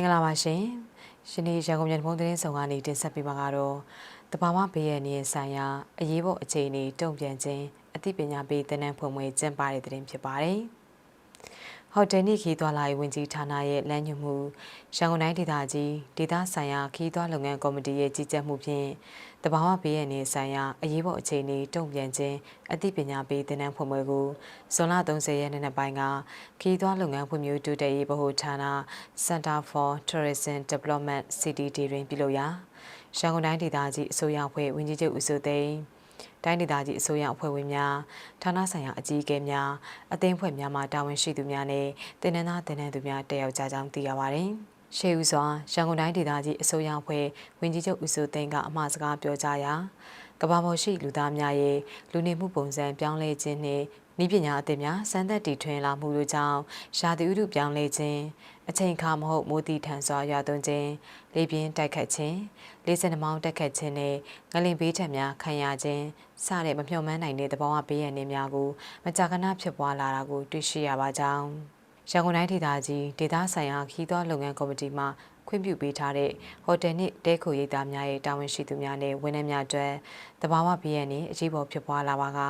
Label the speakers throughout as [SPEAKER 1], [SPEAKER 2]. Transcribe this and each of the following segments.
[SPEAKER 1] င်္ဂလာပါရှင်။ရှင်ဒီရန်ကုန်မြန်ဖုန်းသတင်းဆောင်ကနေတင်ဆက်ပေးမှာကတော့တဘာဝဘေးရန်နေဆိုင်ရာအရေးပေါ်အခြေအနေတုံ့ပြန်ခြင်းအသိပညာပေးတင်နန်းဖွင့်ပွဲကျင်းပတဲ့သတင်းဖြစ်ပါတယ်။ ဟိုတယ်နိခီးသွားလာရေးဝန်ကြီးဌာနရဲ့လမ်းညွှန်မှုရန်ကုန်တိုင်းဒေသကြီးဒေသဆိုင်ရာခီးသွားလုပ်ငန်းကော်မတီရဲ့ကြီးကြပ်မှုဖြင့်တဘာဝဘေးရန်နေဆိုင်ရာအရေးပေါ်အခြေအနေတုံ့ပြန်ခြင်းအသိပညာပေးတင်နန်းဖွင့်ပွဲကိုဇွန်လ30ရက်နေ့ပိုင်းကခီးသွားလုပ်ငန်းဖွံ့ဖြိုးတိုးတက်ရေးဗဟိုဌာန Center for Tourism Development CDD တွင်ပြုလုပ်ရာရန်ကုန်တိုင်းဒေသကြီးအစိုးရအဖွဲ့ဝန်ကြီးချုပ်ဦးစိုးသိန်း တိုင်းဒေသကြီးအစိုးရအဖွဲ့ဝင်များဌာနဆိုင်ရာအကြီးအကဲများအသင်းဖွဲ့များမှတာဝန်ရှိသူများနဲ့တင်နန်းသားတင်နန်းသူများတက်ရောက်ကြကြောင်းသိရပါတယ်။ရှေးဦးစွာရန်ကုန်တိုင်းဒေသကြီးအစိုးရအဖွဲ့ဝန်ကြီးချုပ်ဦးစိုးသိန်းကအမှားစကားပြောကြားရာ ကဘာပေါ်ရှိလူသားများရဲ့လူနေမှုပုံစံပြောင်းလဲခြင်းနှင့်ဤပညာအသစ်များစံသက်တည်ထွင်လာမှုတို့ကြောင့်ရာသီဥတုပြောင်းလဲခြင်းအချိန်အခါမဟုတ်မိုးတိထန်စွာရွာသွန်းခြင်းလေပြင်းတိုက်ခတ်ခြင်းလေးစနမောင်းတက်ခတ်ခြင်းနဲ့ငလင်ဘေးထက်များခံရခြင်းစတဲ့မမျှော်မှန်းနိုင်တဲ့သဘောဝဘေးရန်တွေများကိုမကြာခဏဖြစ်ပွားလာတာကိုတွေ့ရှိရပါကြောင်းရန်ကုန်တိုင်းဒေသကြီးဒေသဆိုင်ရာခီးသွွားလုပ်ငန်းကော်မတီမှ ခွင့်ပြုပေးထားတဲ့ဟိုတယ်နှင့်တဲခိုရိပ်သားများရဲ့တာဝန်ရှိသူများနဲ့ဝန်ထမ်းများအတွက်တဘာဝဘီယန်နှင့်အရေးပေါ်ဖြစ်ပွားလာပါက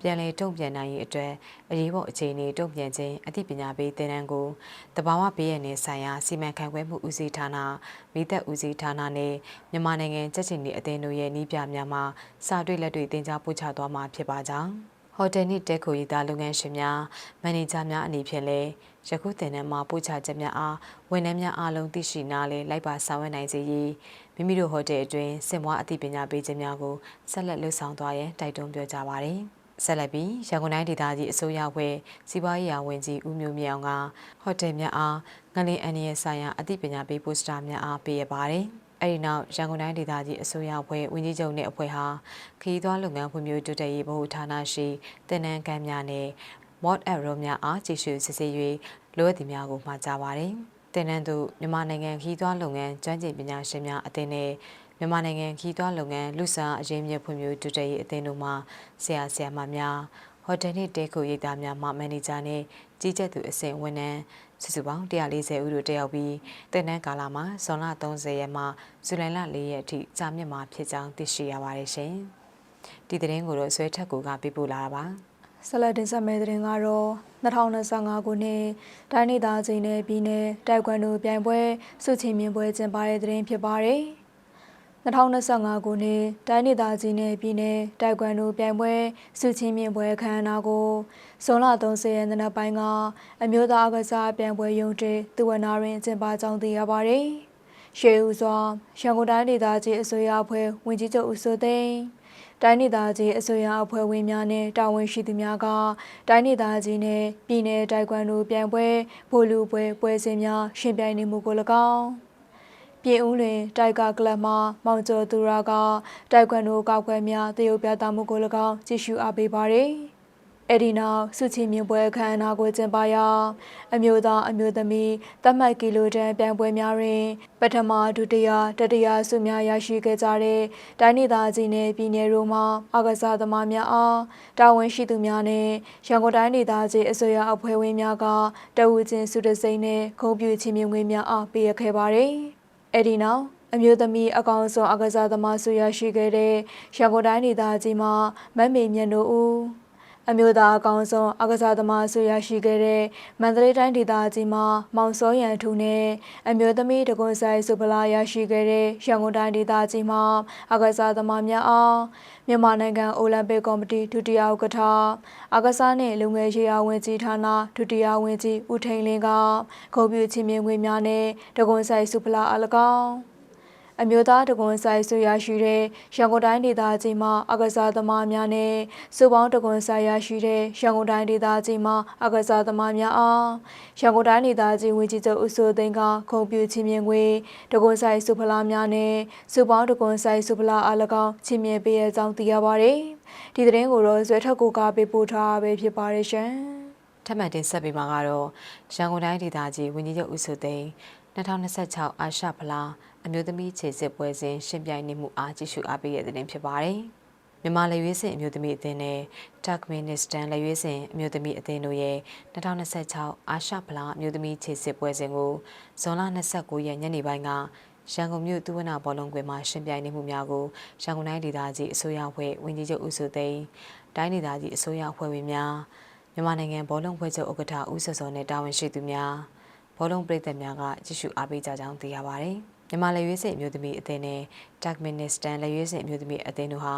[SPEAKER 1] ပြန်လည်တုံ့ပြန်နိုင်ရေးအတွက်အရေးပေါ်အခြေအနေတုံ့ပြန်ခြင်းအသိပညာပေးသင်တန်းကိုတဘာဝဘီယန်နှင့်ဆိုင်ရာစီမံခန့်ခွဲမှုဦးစီးဌာနမိသက်ဦးစီးဌာနနဲ့မြန်မာနိုင်ငံကြက်ချင်နေအသင်းတို့ရဲ့နှီးပြများမှစာတွေ့လက်တွေ့သင်ကြားပို့ချသွားမှာဖြစ်ပါကြောင်းဟိုတယ်နှင့်တဲခိုရီသားလုပ်ငန်းရှင်များမန်နေဂျာများအနေဖြင့်လည်း ယခုတင်တဲ့မှာပို့ချချက်များအားဝန်ထမ်းများအားလုံးသိရှိနားလည်လိုက်ပါဆောင်ရွက်နိုင်စေရေးမိမိတို့ဟိုတယ်အတွင်းစင်မွားအသိပညာပေးခြင်းများကိုဆက်လက်လှုပ်ဆောင်သွားရန်တိုက်တွန်းပြောကြားပါရယ်ဆက်လက်ပြီးရန်ကုန်တိုင်းဒေသကြီးအစိုးရဖွဲ့စီးပွားရေးရာဝန်ကြီးဦးမျိုးမြောင်ကဟိုတယ်များအားငလင်အန်ရီဆိုင်ရာအသိပညာပေးပိုစတာများအားပေးရပါတယ်အဲဒီနောက်ရန်ကုန်တိုင်းဒေသကြီးအစိုးရအဖွဲ့ဝန်ကြီးချုပ်နဲ့အဖွဲ့ဟာခရီးသွားလုပ်ငန်းဖွံ့ဖြိုးတိုးတက်ရေးဗဟိုဌာနရှိတင်နန်းကမ်းများနဲ့ mod app ရောများအားကြည့်ရှုစစ်ဆေး၍လိုအပ်သည်များကိုမှာကြားပါတယ်။တင်နန်းသူမြန်မာနိုင်ငံခီးသွွားလုပ်ငန်းကျွမ်းကျင်ပညာရှင်များအသင်းနဲ့မြန်မာနိုင်ငံခီးသွွားလုပ်ငန်းလူဆောင်အရေးမြစ်ဖွံ့ဖြိုးတိုးတက်ရေးအသင်းတို့မှဆရာဆရာမများဟိုတယ်နှင့်တဲခိုရိပ်သားများမှမန်နေဂျာနဲ့ကြီးကြပ်သူအဆင့်ဝန်ထမ်းစုစုပေါင်း140ဦးတို့တက်ရောက်ပြီးတင်နန်းကာလမှာဇွန်လ30ရက်မှဇူလိုင်လ4ရက်အထိကြာမြင့်မှာဖြစ်ကြောင်းသိရှိရပါတယ်ရှင်။ဒီသတင်းကိုတော့ဆွဲထက်ကူကပြပို့လာတာပါ။
[SPEAKER 2] ဆက်လက်တင်ဆက်မယ့်သတင်းကတော့2025ခုနှစ်တိုင်းဒေသကြီးနယ်ပြည်နယ်တိုက်ကွမ်တို့ပြိုင်ပွဲစုချင်းမြင်ပွဲကျင်းပတဲ့သတင်းဖြစ်ပါတယ်။2025ခုနှစ်တိုင်းဒေသကြီးနယ်ပြည်နယ်တိုက်ကွမ်တို့ပြိုင်ပွဲစုချင်းမြင်ပွဲအခမ်းအနားကိုဇွန်လ30ရက်နေ့ပိုင်းကအမျိုးသားအကစားပြိုင်ပွဲရုံးတေသူဝနာတွင်ကျင်းပကြောင်းသိရပါတယ်။ ရှေးဦးစွာရန်ကုန်တိုင်းဒေသကြီးအစိုးရအဖွဲ့ဝင်ကြီးချုပ်ဦးစိုးသိန်းတိုင်းဒေသကြီးအစိုးရအဖွဲ့ဝင်များနဲ့တာဝန်ရှိသူများကတိုင်းဒေသကြီးနဲ့ပြည်내တိုက်ကွမ်တို့ပြိုင်ပွဲဖိုလူပွဲပွဲစဉ်များရှင်ပြိုင်နေမှုကို၎င်းပြည်ဦးတွင်တိုက်ကကလပ်မှမောင်ကျော်သူရာကတိုက်ကွမ်တို့ကောက်ွယ်များတရုတ်ပြသမှုကို၎င်းကြည့်ရှုအားပေးပါရယ်။ အဲ့ဒီနောက်စုချီမြင်ပွဲအခမ်းအနားကိုကျင်းပရာအမျိုးသားအမျိုးသမီးသတ်မှတ်ကီလိုတန်ပြိုင်ပွဲများတွင် ပထမဒုတိယတတိယဆုများရရှိခဲ့ကြတဲ့တိုင်းဒေသကြီးနယ်ပြည်နယ်တို့မှအကစားသမားများအားတာဝန်ရှိသူများနဲ့ရန်ကုန်တိုင်းဒေသကြီးအစိုးရအဖွဲ့ဝင်များကတဝူချင်းစုတစိမ့်နဲ့ခုံပြူချင်းမြင်ငွေများအားပေးရခဲ့ပါတယ်။အဲ့ဒီနောက်အမျိုးသမီးအကောင်ဆုံးအကစားသမားဆုရရှိခဲ့တဲ့ရန်ကုန်တိုင်းဒေသကြီးမှမတ်မေမြတ်တို့ဦး အမျိုးသားအကောင်ဆုံးအကစားသမားဆုရရှိခဲ့တဲ့မန္တလေးတိုင်းဒေသကြီးမှာမောင်စောရန်ထူနဲ့အမျိုးသမီးတကွန်ဆိုင်စုပလာရရှိခဲ့တဲ့ရန်ကုန်တိုင်းဒေသကြီးမှာအကစားသမားများအားမြန်မာနိုင်ငံအိုလံပစ်ကော်မတီဒုတိယဥက္ကဋ္ဌအကစားနှင့်လူငယ်ရေးရာဝန်ကြီးဌာနဒုတိယဝန်ကြီးဦးထိန်လင်းကဂုဏ်ပြုချီးမြှင့်ငွေများနဲ့တကွန်ဆိုင်စုပလာအလကောင် အမျိုးသားတကွန်ဆိုင်ဆွေရရှိတဲ့ရန်ကုန်တိုင်းဒေသကြီးမှာအကစားသမားများနဲ့စုပေါင်းတကွန်ဆိုင်ရရှိတဲ့ရန်ကုန်တိုင်းဒေသကြီးမှာအကစားသမားများအားရန်ကုန်တိုင်းဒေသကြီးဝန်ကြီးချုပ်ဦးစိုးသိန်းကခုံပြချီးမြှင့်ငွေတကွန်ဆိုင်စုဖလားများနဲ့စုပေါင်းတကွန်ဆိုင်စုဖလားအလကောင်ချီးမြှင့်ပေးရကြောင်းသိရပါတယ်။ဒီသတင်းကိုတော့ဇွဲထက်ကိုကပေးပို့ထားပဲဖြစ်ပါတယ်ရှင်။
[SPEAKER 1] ထပ်မံတင်ဆက်ပေးမှာကတော့ရန်ကုန်တိုင်းဒေသကြီးဝန်ကြီးချုပ်ဦးစိုးသိန်း2026အာရှဖလား အမျိုးသမီးခြေစစ်ပွဲစဉ်ရှင်ပြိုင်နေမှုအားကြည့်ရှုအားပေးရတဲ့တင်ဖြစ်ပါတယ်။မြန်မာလက်ရွေးစင်အမျိုးသမီးအသင်းနဲ့ Turkmenistan လက်ရွေးစင်အမျိုးသမီးအသင်းတို့ရဲ့2026အာရှဖလားအမျိုးသမီးခြေစစ်ပွဲစဉ်ကိုဇွန်လ29ရက်ညနေပိုင်းကရန်ကုန်မြို့သူဝနာဘောလုံးကွင်းမှာရှင်ပြိုင်နေမှုများကိုရန်ကုန်တိုင်းဒေသကြီးအစိုးရအဖွဲ့ဝန်ကြီးချုပ်ဦးစုသိန်းတိုင်းဒေသကြီးအစိုးရအဖွဲ့ဝင်များမြန်မာနိုင်ငံဘောလုံးဖွဲ့ချုပ်ဥက္ကဋ္ဌဦးစောစောနဲ့တာဝန်ရှိသူများဘောလုံးပြည်သက်များကကြည့်ရှုအားပေးကြကြောင်းသိရပါတယ်။ မြန်မာလက်ရွေးစင်အမျိုးသမီးအသင်းနဲ့ Turkmenistan လက်ရွေးစင်အမျိုးသမီးအသင်းတို့ဟာ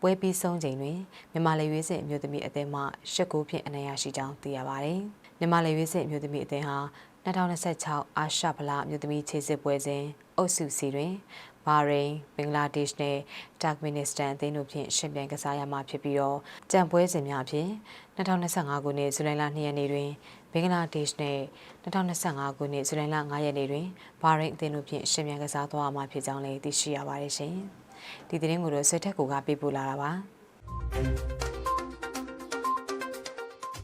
[SPEAKER 1] ပွဲပြီးဆုံးချိန်တွင်မြန်မာလက်ရွေးစင်အမျိုးသမီးအသင်းမှ၈ဂိုးဖြင့်အနိုင်ရရှိကြောင်းသိရပါတယ်။မြန်မာလက်ရွေးစင်အမျိုးသမီးအသင်းဟာ2026အာရှဖလားအမျိုးသမီးခြေစစ်ပွဲစဉ်အုပ်စုစီတွင်ဘာရိန်ဘင်္ဂလားဒေ့ရှ်နဲ့တာကမင်နစ္စတန်အသင်းတို့ဖြင့်ရှင်ပြိုင်ကစားရမှာဖြစ်ပြီးတော့ကြံပွဲစဉ်များဖြင့်2025ခုနှစ်ဇူလိုင်လ2ရက်နေ့တွင် ဘင်္ဂလားဒေ့ရှ်နဲ့2025ခုနှစ်ဇူလိုင်လ9ရက်နေ့တွင်ဘာရိန်အသင်းတို့ဖြင့်ရှင်ပြိုင်ကစားသွားမှာဖြစ်ကြောင်းလည်းသိရှိရပါတယ်ရှင်။ဒီသတင်းကိုတော့ဆွေထက်ကိုကပေးပို့လာတာပါ။